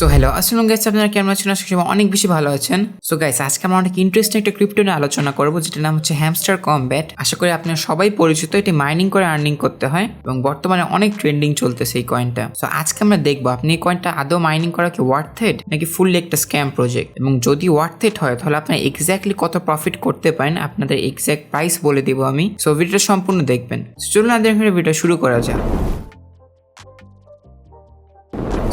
So hello আসসালাম guys আপনারা কেমন আছেন? আশা করি অনেক বেশি ভালো আছেন। সো গাইস আজকে আমরা অনেক ইন্টারেস্টিং একটা ক্রিপ্টো নিয়ে আলোচনা করব, যেটার নাম হচ্ছে হ্যামস্টার কমব্যাট আশা করি আপনারা সবাই পরিচিত, এটি মাইনিং করে আর্নিং করতে হয় এবং বর্তমানে অনেক ট্রেন্ডিং চলতেছে এই কয়েনটা সো আজকে আমরা দেখব, আপনি এই কয়েনটা আদৌ মাইনিং করা কি ওয়ার্থেড নাকি ফুললি একটা স্ক্যাম প্রজেক্ট এবং যদি ওয়ার্থেড হয়, তাহলে আপনারা এক্স্যাক্টলি কত প্রফিট করতে পারেন? আপনাদের এক্স্যাক্ট প্রাইস বলে দিব আমি। সো ভিডিওটা সম্পূর্ণ দেখবেন। চলুন আমাদের ভিডিও শুরু করা যাক।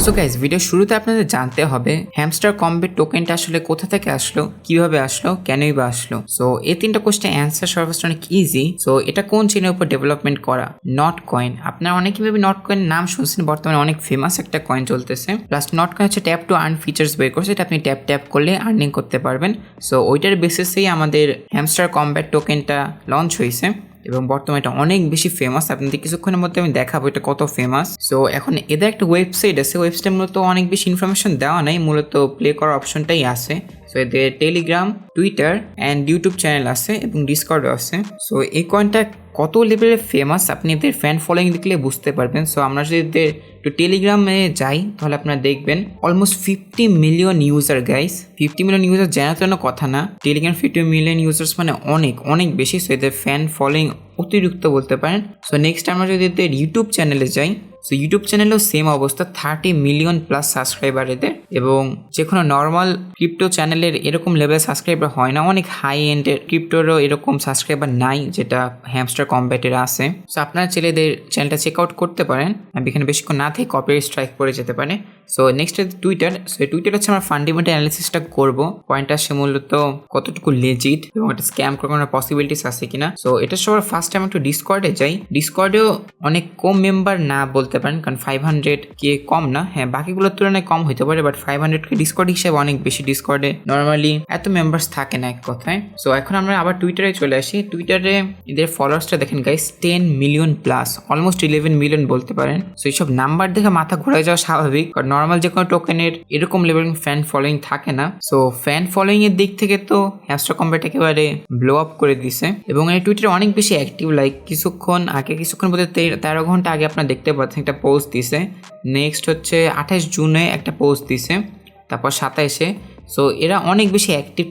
সো গাইজ ভিডিও শুরুতে আপনাদের জানতে হবে হ্যামস্টার কম্বেট টোকেনটা আসলে কোথা থেকে আসলো, কীভাবে আসলো, কেনই বা আসলো? সো এই তিনটা কোশ্চেন অ্যান্সার সর্বোচ্চ অনেক ইজি সো এটা কোন চেনের উপর ডেভেলপমেন্ট করা? নট কয়েন আপনারা অনেকে ভাবে নট কয়েন নাম শুনছেন, বর্তমানে অনেক ফেমাস একটা কয়েন চলতেছে। প্লাস নট কয়েন হচ্ছে ট্যাপ টু আর্ন ফিচার্স বের করছে, এটা আপনি ট্যাপ ট্যাপ করলে আর্নিং করতে পারবেন। সো ওইটার বেসিসেই আমাদের হ্যামস্টার কম্ব্যাট টোকেনটা লঞ্চ হয়েছে। এবং বর্তমানে এটা অনেক বেশি ফেমাস আপনাদের কিছুক্ষণের মধ্যে আমি দেখাবো এটা কত ফেমাস সো এখন এদের একটা ওয়েবসাইট আছে। ওয়েবসাইট মূলত অনেক বেশি ইনফরমেশন দেওয়া নাই। মূলত প্লে করার অপশনটাই আছে। এদের Telegram Twitter and YouTube channel আছে এবং ডিসকর্ডও আছে। সো এই কয়েনটা কত লেভেলে ফেমাস আপনি এদের ফ্যান ফলোয়িং দেখলে বুঝতে পারবেন। সো আমরা যদি এদের একটু টেলিগ্রামে যাই, তাহলে আপনারা দেখবেন almost fifty million user guys fifty million user জানা জন্য কথা না। টেলিগ্রাম ফিফটি মিলিয়ন ইউজার্স মানে অনেক অনেক বেশি। সো এদের ফ্যান ফলোয়িং অতিরিক্ত বলতে পারেন। সো নেক্সট আমরা যদি এদের ইউটিউব চ্যানেলে যাই সো ইউটিউব চ্যানেলেও সেম অবস্থা থার্টি মিলিয়ন প্লাস সাবস্ক্রাইবার এদের এবং যে কোনো নর্মাল ক্রিপ্টো চ্যানেলের এরকম লেভেল সাবস্ক্রাইবার হয় না। অনেক হাই এন্ডের ক্রিপ্টোরও এরকম সাবস্ক্রাইবার নাই, যেটা হ্যামস্টার কম্ব্যাটের আছে। সো আপনারা ছেলেদের চ্যানেলটা চেক আউট করতে পারেন। আমি এখানে বেশিক্ষণ না থেকে কপিরাইট স্ট্রাইক পড়ে যেতে পারে। So next Twitter so Twitter হচ্ছে আমরা ফান্ডামেন্টাল অ্যানালিসিসটা করব। পয়েন্টটা সে মূলত কতটুকু লেজিট এবং একটা স্ক্যাম করার পসিবিলিটিস আছে কিনা। সো এটা সবার ফার্স্ট টাইম একটু ডিসকর্ডে যাই। ডিসকর্ডেও অনেক কম মেম্বার না বলতে পারেন, কারণ ফাইভ হান্ড্রেড কে কম না। হ্যাঁ বাকিগুলোর তুলনায় কম হতে পারে বাট ফাইভ হান্ড্রেড কে ডিসকর্ড হিসেবে অনেক বেশি ডিসকর্ডে নর্মালি এত মেম্বার্স থাকে না এক কথায়। সো এখন আমরা আবার টুইটারে চলে আসি। টুইটারে এদের ফলোয়ার্সটা দেখেন guys ten million plus almost eleven million বলতে পারেন। সো এইসব নাম্বার দেখে মাথা ঘুরে যাওয়া স্বাভাবিক, কারণ নর্মাল যে কোনো টোকেনের এরকম লেভেল ফ্যান ফলোয়িং থাকে না। সো ফ্যান ফলোয়িং এর দিক থেকে তো হ্যাস্টার কম্প্যাট একেবারে ব্লো আপ করে দিছে। এবং এই টুইটারে অনেক বেশি অ্যাক্টিভ লাইক কিছুক্ষণ আগে, কিছুক্ষণ বলতে তেরো ঘণ্টা আগে আপনারা দেখতে পাচ্ছেন। একটা পোস্ট দিছে। নেক্সট হচ্ছে আঠাশ জুনে একটা পোস্ট দিছে। তারপর সাতাইশে সো এরা অনেক বেশি অ্যাক্টিভ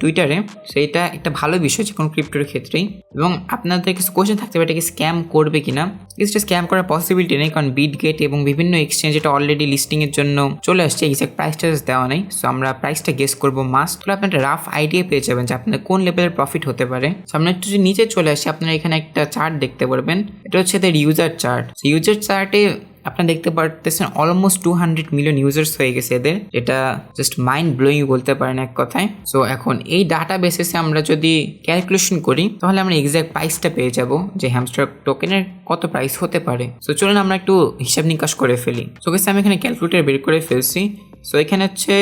টুইটারে সো এটা একটা ভালো বিষয় যে কোনো ক্রিপ্টোর ক্ষেত্রেই। এবং আপনাদের কিছু কোয়েশ্চেন থাকতে পারে এটাকে স্ক্যাম করবে কিনা? কিছুটা স্ক্যাম করার পসিবিলিটি নেই, কারণ বিট গেট এবং বিভিন্ন এক্সচেঞ্জ এটা অলরেডি লিস্টিংয়ের জন্য চলে আসছে। এক্সাক্ট প্রাইসটা দেওয়া নেই। সো আমরা প্রাইসটা গেস করব মাস্ট তাহলে আপনি একটা রাফ আইডিয়া পেয়ে যাবেন যে আপনার কোন লেভেলের প্রফিট হতে পারে। সো আমরা একটু নিচে চলে আসি, আপনারা এখানে একটা চার্ট দেখতে পারবেন। এটা হচ্ছে ইউজার চার্ট ইউজার চার্টে আপনারা দেখতে পারতেছেন almost two hundred million users হয়ে গেছে এদের। এটা জাস্ট মাইন্ড ব্লোয়িং বলতে পারেন এক কথায়। সো এখন এই ডাটা বেসিসে আমরা যদি ক্যালকুলেশন করি, তাহলে আমরা এক্সাক্ট প্রাইসটা পেয়ে যাব যে হ্যামস্টার টোকেনের কত প্রাইস হতে পারে। সো চলুন আমরা একটু হিসাব নিকাশ করে ফেলি। সো গেছে আমি এখানে ক্যালকুলেটার বের করে ফেলছি। সো এখানে হচ্ছে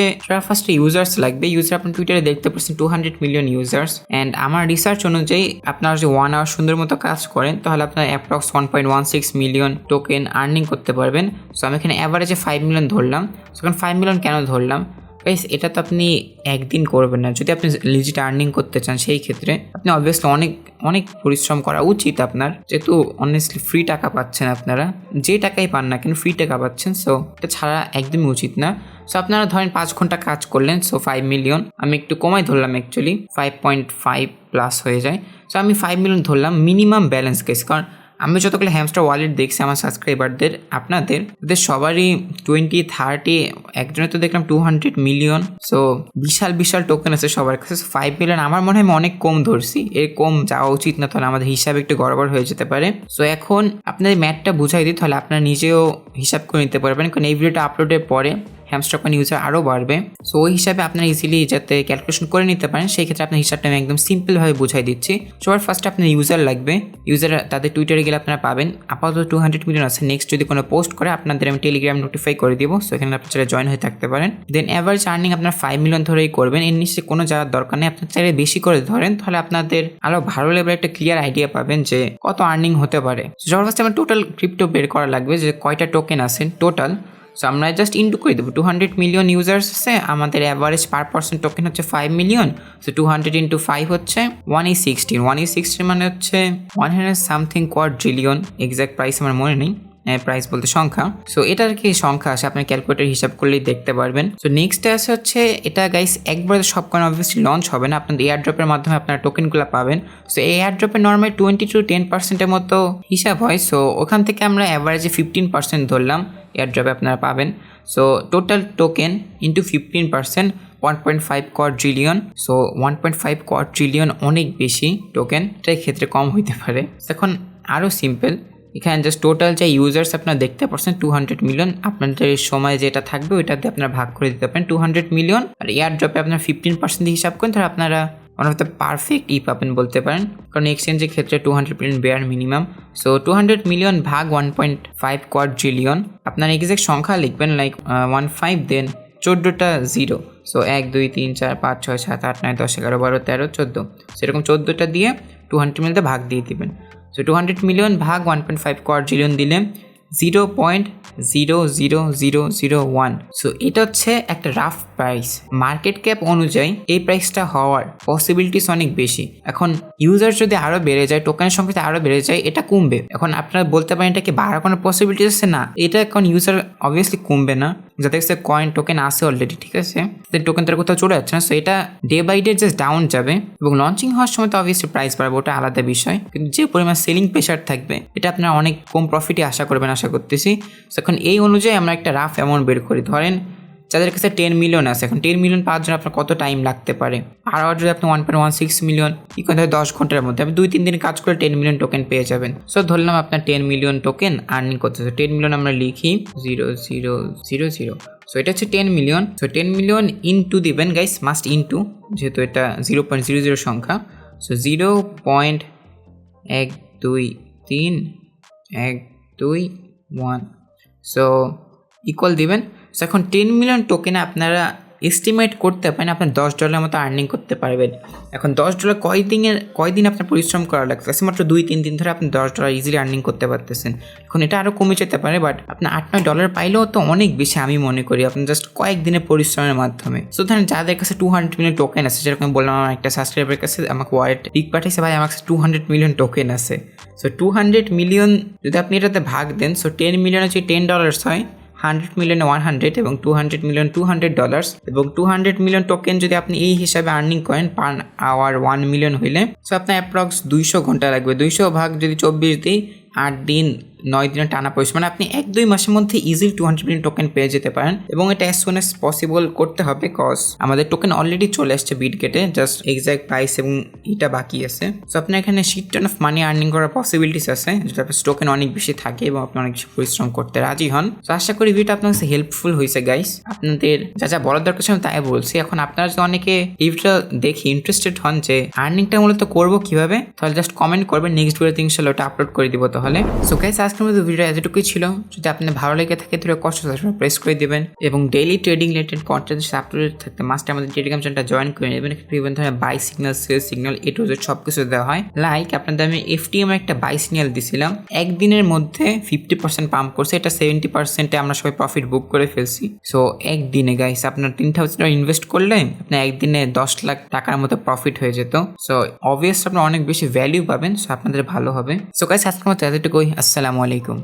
ফার্স্ট ইউজার্স লাগবে ইউজার আপনি টুইটারে দেখতে পাচ্ছেন two hundred million users and আমার রিসার্চ অনুযায়ী আপনারা যদি ওয়ান আওয়ার সুন্দর মতো কাজ করেন, তাহলে আপনার approx one point one six million token earning করতে পারবেন। সো আমি এখানে অ্যাভারেজে ফাইভ মিলিয়ন ধরলাম। সো এখন ফাইভ মিলিয়ন কেন ধরলাম? গাইস এটা তো আপনি একদিন করবেন না। যদি আপনি লিজিট আর্নিং করতে চান, সেই ক্ষেত্রে আপনি অবভিয়াসলি অনেক অনেক পরিশ্রম করা উচিত আপনার। যেহেতু অনেস্টলি ফ্রি টাকা পাচ্ছেন আপনারা। যে টাকাই পান না কেন ফ্রি টাকা পাচ্ছেন। সো এটা ছাড়া একদমই উচিত না। সো আপনারা ধরেন পাঁচ ঘণ্টা কাজ করলেন সো ফাইভ মিলিয়ন আমি একটু কমাই ধরলাম actually five point five plus হয়ে যায়। সো আমি ফাইভ মিলিয়ন ধরলাম মিনিমাম ব্যালেন্স কেস কারণ আমি যতগুলো হ্যামস্টার ওয়ালেট দেখছি, আমার সাবস্ক্রাইবারদের আপনাদের, ওদের সবারই টোয়েন্টি থার্টি একজনের তো দেখলাম টু হান্ড্রেড মিলিয়ন সো বিশাল বিশাল টোকেন আছে সবার কাছে। ফাইভ মিলিয়ন আমার মনে হয় আমি অনেক কম ধরছি। এর কম যাওয়া উচিত না, তাহলে আমাদের হিসাব একটু গড়বড় হয়ে যেতে পারে। সো এখন আপনাদের ম্যাথটা বুঝাই দিই, তাহলে আপনারা নিজেও হিসাব করে নিতে পারবেন। কারণ এই ভিডিওটা আপলোডের পরে হ্যামস্টার কয়েন ইউজার আরও বাড়বে। সো ওই হিসাবে আপনারা ইজিলি যাতে ক্যালকুলেশন করে নিতে পারেন, সেই ক্ষেত্রে আপনার হিসাবটা আমি একদম সিম্পলভাবে বুঝাই দিচ্ছি। সবার ফার্স্টে আপনার ইউজার লাগবে। ইউজার তাদের টুইটারে গেলে আপনারা পাবেন। আপাতত টু হান্ড্রেড মিলিয়ন আছে। নেক্সট যদি কোনো পোস্ট করে, আপনাদের আমি টেলিগ্রাম নোটিফাই করে দিব। সো এখানে আপনার চাইলে জয়েন হয়ে থাকতে পারেন। দেন অ্যাভারেজ আর্নিং আপনার ফাইভ মিলিয়ন ধরেই করবেন। এর নিচে কোনো যাওয়ার দরকার নেই। আপনার চাইলে বেশি করে ধরেন, তাহলে আপনাদের আরও ভালো লেভেল একটা ক্লিয়ার আইডিয়া পাবেন যে কত আর্নিং হতে পারে। সবার ফার্স্টে আমার টোটাল ক্রিপ্টো বের করা লাগবে যে কয়টা টোকেন আছে টোটাল সো আমরা জাস্ট ইন্টু করে দেবো। টু হান্ড্রেড মিলিয়ন ইউজার্স আছে, আমাদের অ্যাভারেজ পার পার্সেন্ট টোকেন হচ্ছে five million so two hundred into five হচ্ছে one e sixteen one e sixteen মানে হচ্ছে one hundred something quadrillion exact price আমার মনে নেই প্রাইস বলতে সংখ্যা। সো এটা আর কি সংখ্যা আছে? আপনার ক্যালকুলেটর হিসাব করলেই দেখতে পারবেন। সো নেক্সট আসে হচ্ছে, এটা গাইস একবার সব কয়েন অবভিয়াসলি লঞ্চ হবে না, আপনাদের এয়ার ড্রপের মাধ্যমে আপনার টোকেনগুলো পাবেন। সো এই এয়ার ড্রপে নর্মালি টোয়েন্টি টু টেন পার্সেন্টের মতো হিসাব হয়। সো ওখান থেকে আমরা অ্যাভারেজে ফিফটিন পার্সেন্ট ধরলাম। এয়ার ড্রপে আপনারা পাবেন। So total token into fifteen percent one point five quadrillion so one point five quadrillion অনেক বেশি টোকেন এটার ক্ষেত্রে কম হইতে পারে। এখন আরও সিম্পল এখানে জাস্ট টোটাল যে ইউজার্স আপনারা দেখতে পাচ্ছেন টু হান্ড্রেড মিলিয়ন আপনাদের সময় যেটা থাকবে ওইটাতে আপনারা ভাগ করে দিতে পারেন টু হান্ড্রেড মিলিয়ন আর এয়ার ড্রপে আপনার ফিফটিন পার্সেন্ট হিসাব করেন, তাহলে আপনারা ওয়ান অফ দ্য পারফেক্ট ই পাবেন বলতে পারেন। কারণ এক্সচেঞ্জের ক্ষেত্রে two hundred million bare minimum so two hundred million ভাগ one point five quadrillion আপনার এক্সাক্ট সংখ্যা লিখবেন লাইক ওয়ান ফাইভ দেন চোদ্দোটা জিরো সো এক, দুই, তিন, চার, পাঁচ, ছয়, সাত, আট, নয়, দশ, এগারো, বারো, তেরো, চোদ্দ। সেরকম চোদ্দোটা দিয়ে টু হান্ড্রেড মিলিয়নতে ভাগ দিয়ে দিবেন। সো টু হান্ড্রেড মিলিয়ন ভাগ one point five quadrillion দিলে zero point zero zero zero zero one so এটা হচ্ছে একটা রাফ প্রাইস মার্কেট ক্যাপ অনুযায়ী এই প্রাইসটা হওয়ার পসিবিলিটিস অনেক বেশি। এখন ইউজার যদি আরও বেড়ে যায় টোকেনের সংখ্যা আরও বেড়ে যায়, এটা কমবে। এখন আপনারা বলতে পারেন, এটা কি বাড়ার কোনো পসিবিলিটিস আছে? না। এটা এখন ইউজার অবভিয়াসলি কমবে না। যাদের সে কয়েন টোকেন আসে অলরেডি ঠিক আছে? তাদের টোকেন তার কোথাও চলে যাচ্ছে না সো এটা day by day just down যাবে। এবং লঞ্চিং হওয়ার সময় তো অবভিয়াসলি প্রাইস বাড়বে, ওটা আলাদা বিষয়। কিন্তু যে পরিমাণ সেলিং প্রেশার থাকবে, এটা আপনারা অনেক কম প্রফিটই আশা করবেন, আশা করতেছি। এখন এই অনুযায়ী আমরা একটা রাফ অ্যামাউন্ট বের করি। ধরেন যাদের কাছে টেন মিলিয়ন আছে, এখন টেন মিলিয়ন পাওয়ার জন্য আপনার কত টাইম লাগতে পারে? আর যদি আপনি one point one six million করতে হয় দশ ঘণ্টার মধ্যে, আপনি দুই, তিন দিন কাজ করে টেন মিলিয়ন টোকেন পেয়ে যাবেন। সো ধরলাম আপনার টেন মিলিয়ন টোকেন আর্নিং করতেছে টেন মিলিয়ন আমরা লিখি zero zero zero zero so এটা হচ্ছে ten million so ten million into দিবেন গাইস মাস্ট ইনটু যেহেতু এটা জিরো পয়েন্ট জিরো জিরো সংখ্যা। সো জিরো পয়েন্ট এক, দুই, তিন, এক, দুই ওয়ান সো ইকুয়াল দিবেন। সো এখন টেন মিলিয়ন টোকেনে আপনারা এস্টিমেট করতে পারেন আপনার দশ ডলার মতো আর্নিং করতে পারবেন। এখন দশ ডলার কয়দিনের কয়দিন আপনার পরিশ্রম করা লাগতেছে মাত্র দুই, তিন দিন ধরে আপনি দশ ডলার ইজিলি আর্নিং করতে পারতেছেন। এখন এটা আরও কমে যেতে পারে বাট আপনার আট, নয় ডলার পাইলেও তো অনেক বেশি, আমি মনে করি। আপনি জাস্ট কয়েকদিনের পরিশ্রমের মাধ্যমে। সো ধরেন যাদের কাছে টু হান্ড্রেড মিলিয়ন টোকেন আছে, যেরকম বললাম, আমার একটা সাবস্ক্রাইবারের কাছে আমাকে ওয়ালেট পিক পাঠিয়েছে ভাই, আমার কাছে টু হান্ড্রেড মিলিয়ন টোকেন আছে। সো টু হান্ড্রেড মিলিয়ন যদি আপনি এটাতে ভাগ দেন সো টেন মিলিয়ন হচ্ছে টেন ডলার্স হয় হান্ড্রেড মিলিয়ন ওয়ান হান্ড্রেড এবং two hundred million two hundred dollars এবং টু হান্ড্রেড মিলিয়ন টোকেন যদি আপনি এই হিসাবে আর্নিং করেন পার আওয়ার ওয়ান মিলিয়ন হইলে সো আপনার অ্যাপ্রক্স দুইশো ঘণ্টা লাগবে। দুইশো ভাগ যদি চব্বিশ দিই, আট দিন নয় দিনের টানা পরিশ্রম। মানে আপনি এক দুই মাসের মধ্যে easily two hundred million token পেয়ে যেতে পারেন এবং এটা অ্যাজ সুন অ্যাজ পসিবল করতে হবে কজ আমাদের টোকেন অলরেডি চলে আসছে বিট গেটে জাস্ট এক্সাক্ট প্রাইস এবং এটা বাকি আছে। সো আপনার এখানে shit ton of money earning করার পসিবিলিটিস আছে, যেটা আপনার টোকেন অনেক বেশি থাকে এবং আপনি অনেক বেশি পরিশ্রম করতে রাজি হন। তো আশা করি ভিডিওটা আপনার কাছে হেল্পফুল হয়েছে গাইস আপনাদের যা যা বলার দরকার ছিল তাই বলছি। এখন আপনারা যদি অনেকে ভিডিওটা দেখে ইন্টারেস্টেড হন যে আর্নিংটা মূলত করব কীভাবে, তাহলে জাস্ট কমেন্ট করবেন। নেক্সট ভিডিওতে ইনশাল্লাহ ওটা আপলোড করে দিব তাহলে। সো গাইস আজকের মধ্যে ভিডিও এতটুকুই ছিল যদি আপনার ভালো লেগে থাকে তাহলে কষ্ট প্রেস করে দিবেন এবং daily trading related content upload থাকতে মাস্ট আমাদের টেলিগ্রাম চ্যানেলটা জয়েন করে নেবেন বিভিন্ন ধরনের buy signal sell signal A to সব কিছু দেওয়া হয় লাইক আপনাদের আমি এফটিএম একটা বাই সিগন্যাল দিছিলাম। একদিনের মধ্যে ফিফটি পার্সেন্ট পাম্প করছে, এটা সেভেন্টি পার্সেন্টে আমরা সবাই প্রফিট বুক করে ফেলছি। সো একদিনে গাইস আপনার তিন থাউজেন্ড ইনভেস্ট করলে আপনার একদিনে দশ লাখ টাকার মতো প্রফিট হয়ে যেত। সো অবভিয়াস আপনার অনেক বেশি ভ্যালিউ পাবেন সো আপনাদের ভালো হবে। সো গাইস আজকের মতো এতটুকুই। আসসালামু আলাইকুম।